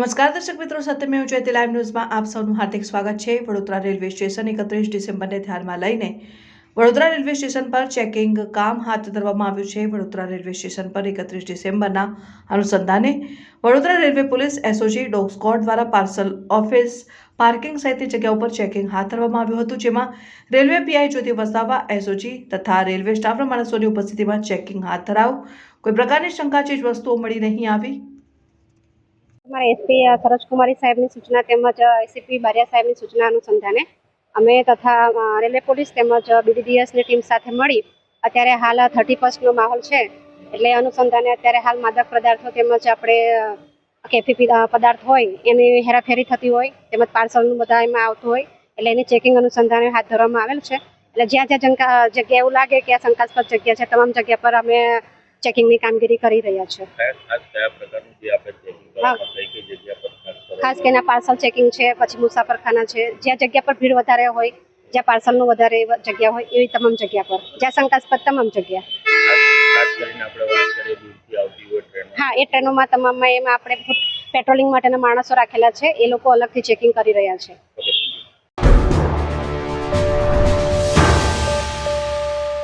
નમસ્કાર દર્શક મિત્રો સત્યમેવ જયતે લાઈવ ન્યૂઝમાં આપ સૌનું હાર્દિક સ્વાગત છે. વડોદરા રેલવે સ્ટેશન એકત્રીસ ડિસેમ્બરને ધ્યાનમાં લઈને વડોદરા રેલવે સ્ટેશન પર ચેકિંગ કામ હાથ ધરવામાં આવ્યું છે. વડોદરા રેલવે સ્ટેશન પર એકત્રીસ ડિસેમ્બરના અનુસંધાને Vadodara railway police SOG dog squad દ્વારા પાર્સલ ઓફિસ પાર્કિંગ સહિતની જગ્યા ઉપર ચેકિંગ હાથ ધરવામાં આવ્યું હતું, જેમાં railway PI Jyoti Vasava SOG તથા રેલવે સ્ટાફના માણસોની ઉપસ્થિતિમાં ચેકિંગ હાથ ધરાવ કોઈ પ્રકારની શંકાચીજ વસ્તુઓ મળી નહીં આવી. અમારા એસપી સરોજકુમારી સાહેબની સૂચના તેમજ એસીપી બારિયા સાહેબની સૂચના અનુસંધાને અમે તથા રેલવે પોલીસ તેમજ બીડીડીએસની ટીમ સાથે મળી અત્યારે હાલ થર્ટી ફર્સ્ટનો માહોલ છે. એટલે અનુસંધાને અત્યારે હાલ માદક પદાર્થો તેમજ આપણે કેફી પદાર્થ હોય, એની હેરાફેરી થતી હોય, તેમજ પાર્સલનું બધા એમાં આવતું હોય, એટલે એની ચેકિંગ અનુસંધાને હાથ ધરવામાં આવેલ છે. એટલે જ્યાં જ્યાં જંકા જગ્યા એવું લાગે કે આ શંકાસ્પદ જગ્યા છે, તમામ જગ્યા પર અમે ચેકિંગની કામગીરી કરી રહ્યા છીએ કયા ખાસ કયા પ્રકારનું જે આપણે ચેકિંગ કરવામાં કઈ કઈ જગ્યા કરો કરીને પાર્સલ ચેકિંગ છે પછી મુસાફરખાના છે. જ્યાં જગ્યા પર ભીડ વધારે હોય જ્યાં પાર્સલનું વધારે જગ્યા હોય એવી તમામ જગ્યા પર. જ્યાં શંકાસ્પદ તમામ જગ્યા. હા એ ટ્રેનોમાં તમામમાં એમાં આપણે પેટ્રોલિંગ માટેના માણસો રાખેલા છે. એ લોકો અલગથી ચેકિંગ કરી રહ્યા છે.